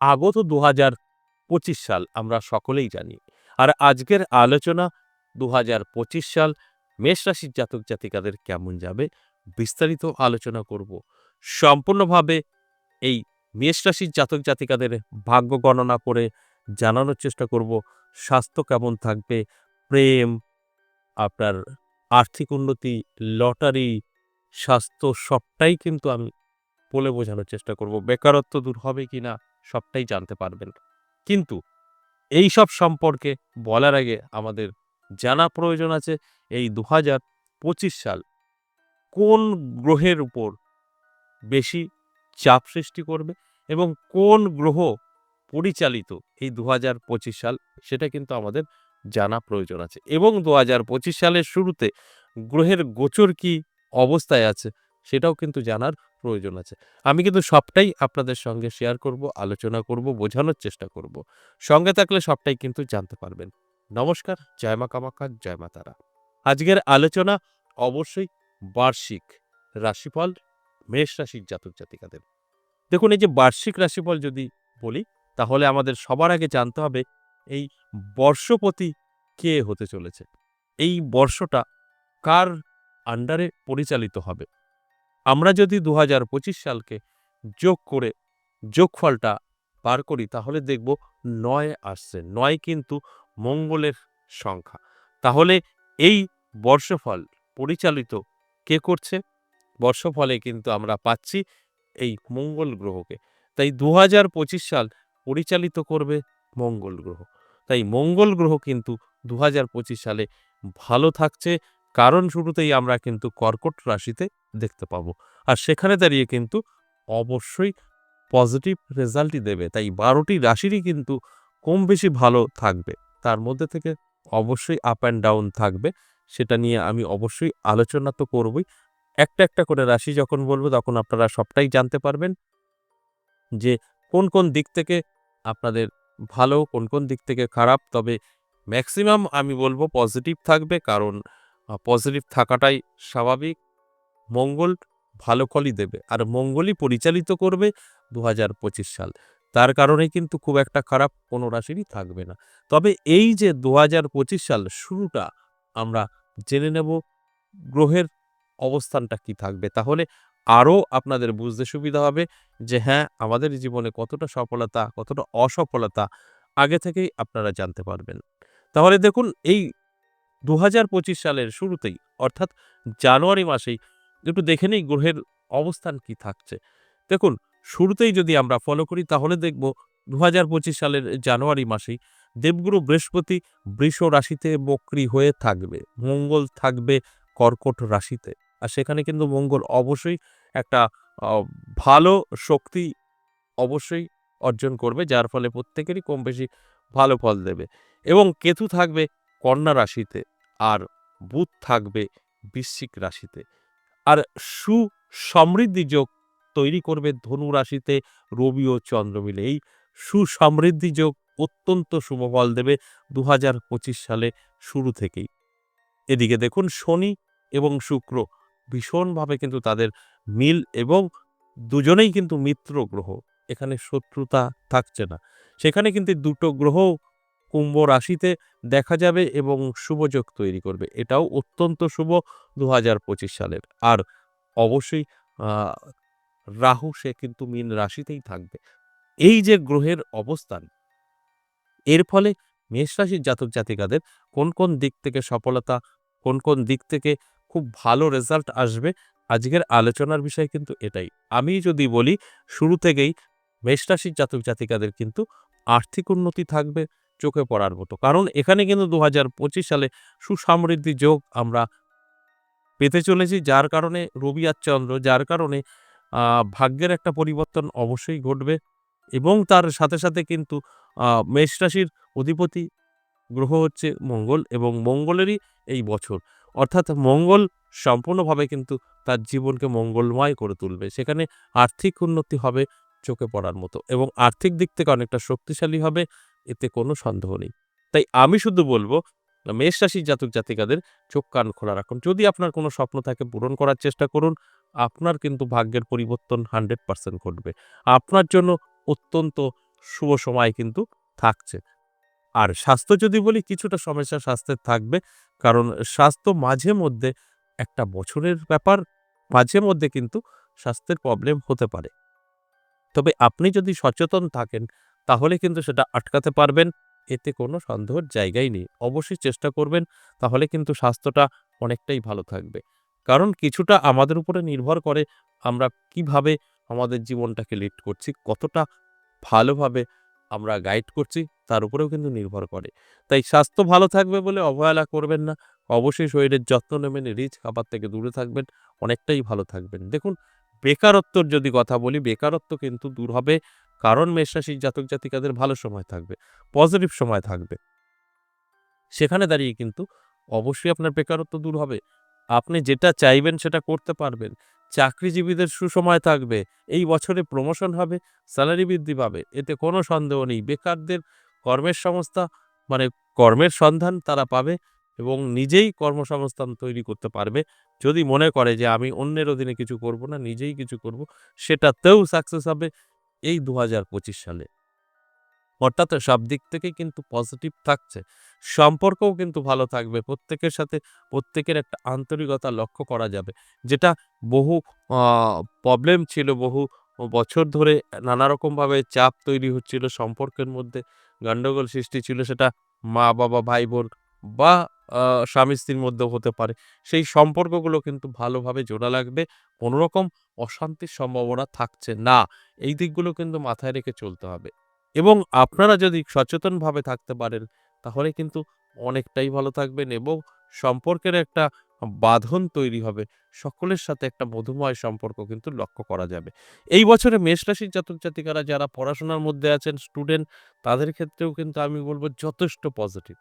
আগত দু হাজার পঁচিশ সাল আমরা সকলেই জানি। আর আজকের আলোচনা দু হাজার পঁচিশ সাল মেষ রাশির জাতক জাতিকাদের কেমন যাবে, বিস্তারিত আলোচনা করব। সম্পূর্ণভাবে এই মেষ রাশির জাতক জাতিকাদের ভাগ্য গণনা করে জানানোর চেষ্টা করব। স্বাস্থ্য কেমন থাকবে, প্রেম, আপনার আর্থিক উন্নতি, লটারি, স্বাস্থ্য সবটাই কিন্তু আমি বলে বোঝানোর চেষ্টা করব। বেকারত্ব দূর হবে কিনা সবটাই জানতে পারবেন। কিন্তু এই সব সম্পর্কে বলার আগে আমাদের জানা প্রয়োজন আছে এই দু হাজার পঁচিশ সাল কোন গ্রহের উপর বেশি চাপ সৃষ্টি করবে এবং কোন গ্রহ পরিচালিত এই দু হাজার পঁচিশ সাল, সেটা কিন্তু আমাদের জানা প্রয়োজন আছে। এবং দু হাজার পঁচিশ সালের শুরুতে গ্রহের গোচর কি অবস্থায় আছে সেটাও কিন্তু জানার প্রয়োজন আছে। আমি কিন্তু সবটাই আপনাদের সঙ্গে শেয়ার করব, আলোচনা করব, বোঝানোর চেষ্টা করব। সঙ্গে থাকলে সবটাই কিন্তু জানতে পারবেন। নমস্কার, জয় মা কামাখ্যা জয় মা তারা। আজকের আলোচনা অবশ্যই বার্ষিক রাশিফল, মেষ রাশির জাতক জাতিকাদের। দেখুন, এই যে বার্ষিক রাশিফল যদি বলি, তাহলে আমাদের সবার আগে জানতে হবে, এই বর্ষপতি কে হতে চলেছে? এই বর্ষটা কার আন্ডারে পরিচালিত হবে? আমরা যদি দু হাজার পঁচিশ সালকে যোগ করে যোগফলটা পার করি, তাহলে দেখব নয় আসছে। নয় কিন্তু মঙ্গলের সংখ্যা। তাহলে এই বর্ষফল পরিচালিত কে করছে? বর্ষফলে কিন্তু আমরা পাচ্ছি এই মঙ্গল গ্রহকে। তাই দু হাজার পঁচিশ সাল পরিচালিত করবে মঙ্গল গ্রহ। তাই মঙ্গল গ্রহ কিন্তু দু হাজার পঁচিশ সালে ভালো থাকছে কারণ শুরুতেই আমরা কিন্তু কর্কট রাশিতে দেখতে পাবো। আর সেখানে দাঁড়িয়ে কিন্তু অবশ্যই পজিটিভ রেজাল্টই দেবে। তাই বারোটি রাশিরই কিন্তু কম বেশি ভালো থাকবে। তার মধ্যে থেকে অবশ্যই আপ অ্যান্ড ডাউন থাকবে। সেটা নিয়ে আমি অবশ্যই আলোচনা তো করবই। একটা একটা করে রাশি যখন বলব তখন আপনারা সবটাই জানতে পারবেন যে কোন কোন দিক থেকে আপনাদের ভালো, কোন কোন দিক থেকে খারাপ। তবে ম্যাক্সিমাম আমি বলব পজিটিভ থাকবে। কারণ পজিটিভ থাকাটাই স্বাভাবিক। মঙ্গল ভালো ফলই দেবে, আর মঙ্গলই পরিচালিত করবে দু হাজার পঁচিশ সাল। তার কারণে কিন্তু খুব একটা খারাপ কোনো রাশিরই থাকবে না। তবে এই যে দু হাজার পঁচিশ সাল শুরুটা, আমরা জেনে নেব গ্রহের অবস্থানটা কি থাকবে। তাহলে আরও আপনাদের বুঝতে সুবিধা হবে যে হ্যাঁ আমাদের জীবনে কতটা সফলতা, কতটা অসফলতা, আগে থেকেই আপনারা জানতে পারবেন। তাহলে দেখুন, এই দু হাজার পঁচিশ সালের শুরুতেই, অর্থাৎ জানুয়ারি মাসেই, একটু দেখে নিই গ্রহের অবস্থান কি থাকছে। দেখুন, শুরুতেই যদি আমরা ফলো করি, তাহলে দেখব দু হাজার পঁচিশ সালের জানুয়ারি মাসেই দেবগুরু বৃহস্পতি বৃষ রাশিতে বক্রি হয়ে থাকবে, মঙ্গল থাকবে কর্কট রাশিতে। আর সেখানে কিন্তু মঙ্গল অবশ্যই একটা ভালো শক্তি অবশ্যই অর্জন করবে, যার ফলে প্রত্যেকেরই কম বেশি ভালো ফল দেবে। এবং কেতু থাকবে কন্যা রাশিতে। আর বুধ থাকবে বৃশ্চিক রাশিতে। আর সু সমৃদ্ধি যোগ তৈরি করবে ধনু রাশিতে, রবি ও চন্দ্র মিলে। এই সুসমৃদ্ধি যোগ অত্যন্ত শুভ ফল দেবে দু হাজার পঁচিশ সালে শুরু থেকেই। এদিকে দেখুন, শনি এবং শুক্র ভীষণভাবে কিন্তু তাদের মিল এবং দুজনেই কিন্তু মিত্র গ্রহ। এখানে শত্রুতা থাকছে না। সেখানে কিন্তু দুটো গ্রহ কুম্ভ রাশিতে দেখা যাবে এবং শুভযোগ তৈরি করবে। এটাও অত্যন্ত শুভ দু হাজার পঁচিশ সালের। আর অবশ্যই রাহু সে কিন্তু মীন রাশিতেই থাকবে। এই যে গ্রহের অবস্থান, এর ফলে মেষ রাশির জাতক জাতিকাদের কোন কোন দিক থেকে সফলতা, কোন কোন দিক থেকে খুব ভালো রেজাল্ট আসবে, আজকের আলোচনার বিষয় কিন্তু এটাই। আমি যদি বলি, শুরু থেকেই মেষ রাশির জাতক জাতিকাদের কিন্তু আর্থিক উন্নতি থাকবে চোখে পড়ার মতো। কারণ এখানে কিন্তু দু হাজার পঁচিশ সালে সুসমৃদ্ধি যোগ আমরা পেতে চলেছি, যার কারণে রবি চন্দ্র, যার কারণে ভাগ্যের একটা পরিবর্তন অবশ্যই ঘটবে এবং তার সাথে সাথে কিন্তু মেষ রাশির অধিপতি গ্রহ হচ্ছে মঙ্গল এবং মঙ্গলেরই এই বছর। অর্থাৎ মঙ্গল সম্পূর্ণভাবে কিন্তু তার জীবনকে মঙ্গলময় করে তুলবে। সেখানে আর্থিক উন্নতি হবে চোখে পড়ার মতো এবং আর্থিক দিক থেকে অনেকটা শক্তিশালী হবে। এতে কোনো সন্দেহ নেই। তাই আমি শুধু বলব, মেষ রাশির জাতক জাতিকাদের চোখ কান খোলা রাখুন। যদি আপনার কোনো স্বপ্ন থাকে পূরণ করার চেষ্টা করুন, আপনার কিন্তু ভাগ্যের পরিবর্তন হান্ড্রেড পার্সেন্ট ঘটবে। আপনার জন্য অত্যন্ত শুভ সময় কিন্তু থাকছে। আর স্বাস্থ্য যদি বলি, কিছুটা সমস্যা স্বাস্থ্যের থাকবে, কারণ স্বাস্থ্য মাঝে মধ্যে একটা বছরের ব্যাপার, মাঝে মধ্যে কিন্তু স্বাস্থ্যের প্রবলেম হতে পারে। তবে আপনি যদি সচেতন থাকেন তাহলে কিন্তু সেটা আটকাতে পারবেন। এতে কোনো সন্দেহের জায়গাই নেই। অবশ্যই চেষ্টা করবেন, তাহলে কিন্তু স্বাস্থ্যটা অনেকটাই ভালো থাকবে। কারণ কিছুটা আমাদের উপরে নির্ভর করে আমরা কীভাবে আমাদের জীবনটাকে লিড করছি, কতটা ভালোভাবে আমরা গাইড করছি, তার উপরেও কিন্তু নির্ভর করে। তাই স্বাস্থ্য ভালো থাকবে বলে অবহেলা করবেন না। অবশ্যই শরীরের যত্ন নেবেন, রিচ খাবার থেকে দূরে থাকবেন, অনেকটাই ভালো থাকবেন। দেখুন, বেকারত্বর যদি কথা বলি, বেকারত্ব কিন্তু দূর হবে। কারণ মেষরাশির জাতক জাতিকাদের ভালো সময় থাকবে পজিটিভ সময় থাকবে। সেখানে দাঁড়িয়ে কিন্তু অবশ্যই আপনার বেকারত্ব দূর হবে। আপনি যেটা চাইবেন সেটা করতে পারবেন। চাকরিজীবীদের সুসময় থাকবে, এই বছরে প্রমোশন হবে স্যালারি বৃদ্ধি পাবে, এতে কোনো সন্দেহ নেই। বেকারদের কর্মের সংস্থা মানে কর্মের সন্ধান তারা পাবে এবং নিজেই কর্মসংস্থান তৈরি করতে পারবে। যদি মনে করে যে আমি অন্যের অধীনে কিছু করব না, নিজেই কিছু করব, সেটাতেও সাকসেস হবে। এই দু হাজার পঁচিশ সালে। অর্থাৎ সব দিক থেকেই কিন্তু পজিটিভ থাকছে। সম্পর্কও কিন্তু ভালো থাকবে। প্রত্যেকের সাথে প্রত্যেকের একটা আন্তরিকতা লক্ষ্য করা যাবে। যেটা বহু প্রবলেম ছিল। বহু বছর ধরে নানা রকমভাবে চাপ তৈরি হচ্ছিল। সম্পর্কের মধ্যে গণ্ডগোল সৃষ্টি ছিল। সেটা মা বাবা ভাই বোন বা স্বামী স্ত্রীর মধ্যেও হতে পারে। সেই সম্পর্কগুলো কিন্তু ভালোভাবে জোড়া লাগবে কোনো রকম অশান্তির সম্ভাবনা থাকছে না। এই দিকগুলো কিন্তু মাথায় রেখে চলতে হবে। এবং আপনারা যদি সচেতনভাবে থাকতে পারেন, তাহলে কিন্তু অনেকটাই ভালো থাকবেন এবং সম্পর্কের একটা বাঁধন তৈরি হবে। সকলের সাথে একটা মধুময় সম্পর্ক কিন্তু লক্ষ্য করা যাবে। এই বছরে মেষ রাশির জাতক জাতিকারা যারা পড়াশোনার মধ্যে আছেন স্টুডেন্ট তাদের ক্ষেত্রেও কিন্তু আমি বলব যথেষ্ট পজিটিভ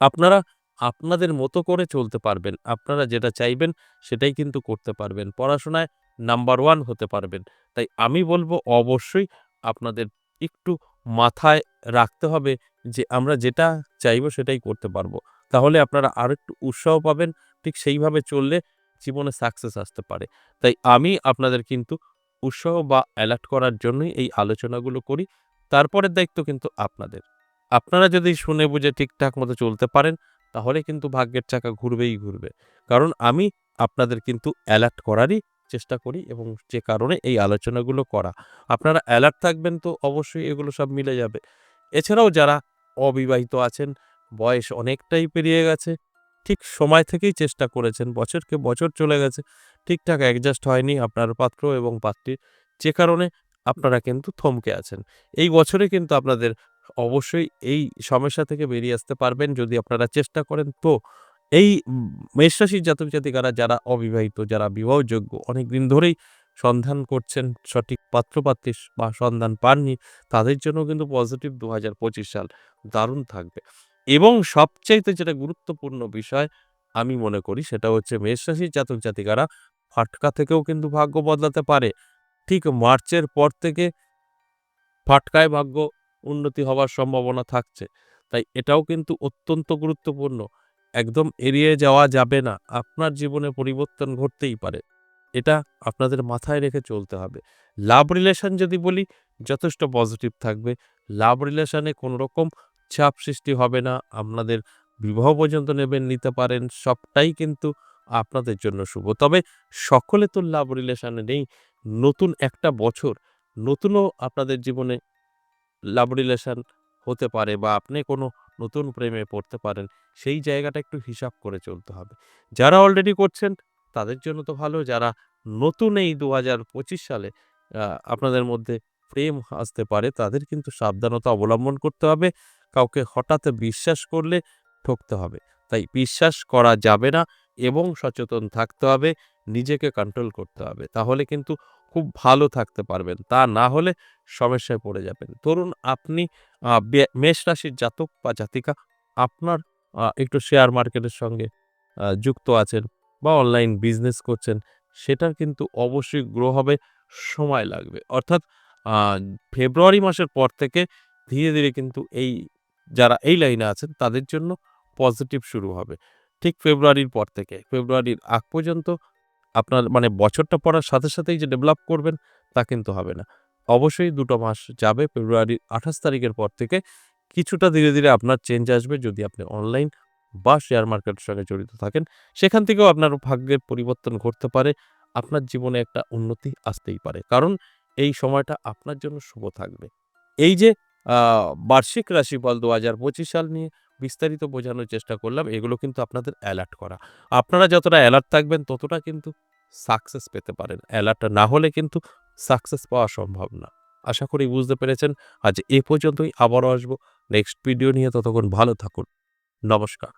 আপনারা আপনাদের মতো করে চলতে পারবেন। আপনারা যেটা চাইবেন সেটাই কিন্তু করতে পারবেন। পড়াশোনায় নাম্বার ওয়ান হতে পারবেন। তাই আমি বলব অবশ্যই আপনাদের একটু মাথায় রাখতে হবে যে আমরা যেটা চাইব সেটাই করতে পারব। তাহলে আপনারা আর একটু উৎসাহ পাবেন, ঠিক সেইভাবে চললে জীবনে সাকসেস আসতে পারে। তাই আমি আপনাদের কিন্তু উৎসাহ বা অ্যালার্ট করার জন্যই এই আলোচনাগুলো করি। তারপরের দায়িত্ব কিন্তু আপনাদের। আপনারা যদি শুনে বুঝে ঠিকঠাক মতো চলতে পারেন, তাহলে কিন্তু ভাগ্যের চাকা ঘুরবেই ঘুরবে। কারণ আমি আপনাদের কিন্তু অ্যালার্ট করারই চেষ্টা করি এবং যে কারণে এই আলোচনাগুলো করা। আপনারা অ্যালার্ট থাকবেন তো অবশ্যই এগুলো সব মিলে যাবে। এছাড়াও যারা অবিবাহিত আছেন, বয়স অনেকটাই পেরিয়ে গেছে, ঠিক সময় থেকেই চেষ্টা করেছেন, বছরকে বছর চলে গেছে, ঠিকঠাক অ্যাডজাস্ট হয়নি আপনার পাত্র এবং পাত্রীর, যে কারণে আপনারা কিন্তু থমকে আছেন। এই বছরে কিন্তু আপনাদের অবশ্যই এই সমস্যা থেকে বেরিয়ে আসতে পারবেন যদি আপনারা চেষ্টা করেন। তো এই উম, মেষ জাতক জাতিকারা যারা অবিবাহিত যারা বিবাহযোগ্য অনেক দিন ধরেই সন্ধান করছেন সঠিক পাত্রপাত্রী বা সন্ধান পাননি তাদের জন্য কিন্তু পজিটিভ দু হাজার পঁচিশ সাল দারুণ থাকবে। এবং সবচাইতে যেটা গুরুত্বপূর্ণ বিষয় আমি মনে করি সেটা হচ্ছে মেষ রাশির জাতক জাতিকারা ফাটকা থেকেও কিন্তু ভাগ্য বদলাতে পারে। ঠিক মার্চের পর থেকে ফাটকায় ভাগ্য উন্নতি হওয়ার সম্ভাবনা থাকছে। তাই এটাও কিন্তু অত্যন্ত গুরুত্বপূর্ণ। একদম এড়িয়ে যাওয়া যাবে না। আপনার জীবনে পরিবর্তন ঘটতেই পারে। এটা আপনাদের মাথায় রেখে চলতে হবে। লাভ রিলেশন যদি বলি, যথেষ্ট পজিটিভ থাকবে। লাভ রিলেশনে কোনো রকম চাপ সৃষ্টি হবে না। আপনাদের বিবাহ পর্যন্ত নেবেন, নিতে পারেন। সবটাই কিন্তু আপনাদের জন্য শুভ। তবে সকলে তো লাভ রিলেশনে নেই। নতুন একটা বছর, নতুনও আপনাদের জীবনে লাভ রিলেশন হতে পারে বা আপনি কোনো নতুন প্রেমে পড়তে পারেন, সেই জায়গাটা একটু হিসাব করে চলতে হবে। যারা অলরেডি করছেন, তাদের জন্য তো ভালো। যারা নতুন এই দু হাজার পঁচিশ সালে আপনাদের মধ্যে প্রেম আসতে পারে, তাদের কিন্তু সাবধানতা অবলম্বন করতে হবে। কাউকে হঠাৎ বিশ্বাস করলে ঠকতে হবে। তাই বিশ্বাস করা যাবে না এবং সচেতন থাকতে হবে, নিজেকে কন্ট্রোল করতে হবে। তাহলে কিন্তু খুব ভালো থাকতে পারবেন। তা না হলে সমস্যায় পড়ে যাবেন। ধরুন আপনি মেষ রাশির জাতক বা জাতিকা, আপনার একটু শেয়ার মার্কেটের সঙ্গে যুক্ত আছেন বা অনলাইন বিজনেস করছেন, সেটার কিন্তু অবশ্যই গ্রো হবে, সময় লাগবে। অর্থাৎ ফেব্রুয়ারি মাসের পর থেকে ধীরে ধীরে কিন্তু এই, যারা এই লাইনে আছেন, তাদের জন্য পজিটিভ শুরু হবে। ঠিক ফেব্রুয়ারির পর থেকে ফেব্রুয়ারির আগ পর্যন্ত আপনার মানে বছরটা পড়ার সাথে সাথেই যে ডেভেলপ করবেন, তা কিন্তু হবে না। অবশ্যই দুটো মাস যাবে ফেব্রুয়ারির আঠাশ তারিখের পর থেকে কিছুটা ধীরে ধীরে আপনার চেঞ্জ আসবে যদি আপনি অনলাইন বা শেয়ার মার্কেটের সঙ্গে জড়িত থাকেন। সেখান থেকেও আপনার ভাগ্যের পরিবর্তন ঘটতে পারে, আপনার জীবনে একটা উন্নতি আসতেই পারে। কারণ এই সময়টা আপনার জন্য শুভ থাকবে। এই যে বার্ষিক রাশিফল দু হাজার পঁচিশ সাল নিয়ে বিস্তারিত বোঝানোর চেষ্টা করলাম, এগুলো কিন্তু আপনাদের অ্যালার্ট করা। আপনারা যতটা অ্যালার্ট থাকবেন, ততটা কিন্তু সাকসেস পেতে পারেন। অ্যালার্ট না হলে কিন্তু সাকসেস পাওয়া সম্ভব না। আশা করি বুঝতে পেরেছেন। আজ এ পর্যন্তই, আবারও আসব। নেক্সট ভিডিও নিয়ে ততক্ষণ ভালো থাকুন। নমস্কার।